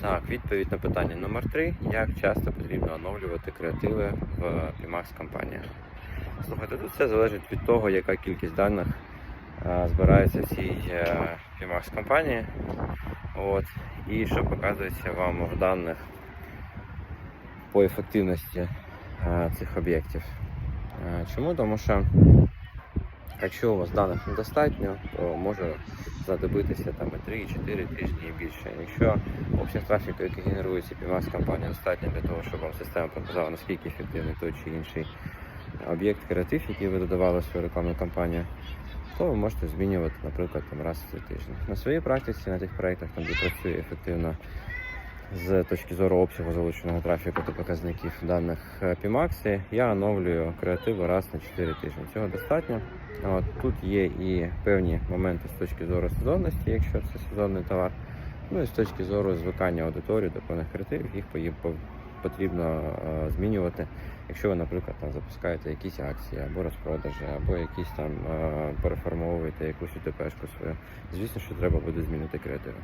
Так, відповідь на питання номер 3 Як часто потрібно оновлювати креативи в Pimax компанії? Слухайте, тут все залежить від того, яка кількість даних е, збирається в цій е, Pimax компанії. От, і що показується вам в даних по ефективності е, цих об'єктів. Е, Чому? Тому що якщо у вас даних недостатньо, то може знадобитися там і 3-4 тижні і більше. Якщо обсяг трафіку, який генерується Pimax компанія, достатньо для того, щоб вам система показала, наскільки ефективний той чи інший об'єкт креатив, який ви додавали в свою рекламну кампанію, то ви можете змінювати, наприклад, там раз в три тижні. На своїй практиці, на тих проєктах, там, де працює ефективно з точки зору обсягу залученого трафіку та показників даних е, Pimax, я оновлюю креативи раз на 4 тижні. Цього достатньо. От, тут є і певні моменти з точки зору сезонності, якщо це сезонний товар. Ну і з точки зору звикання аудиторії до певних креативів, їх потрібно е, змінювати. Якщо ви, наприклад, там запускаєте якісь акції або розпродажі, або якісь там е, переформовуєте якусь УТПшку свою, звісно, що треба буде змінити креативи.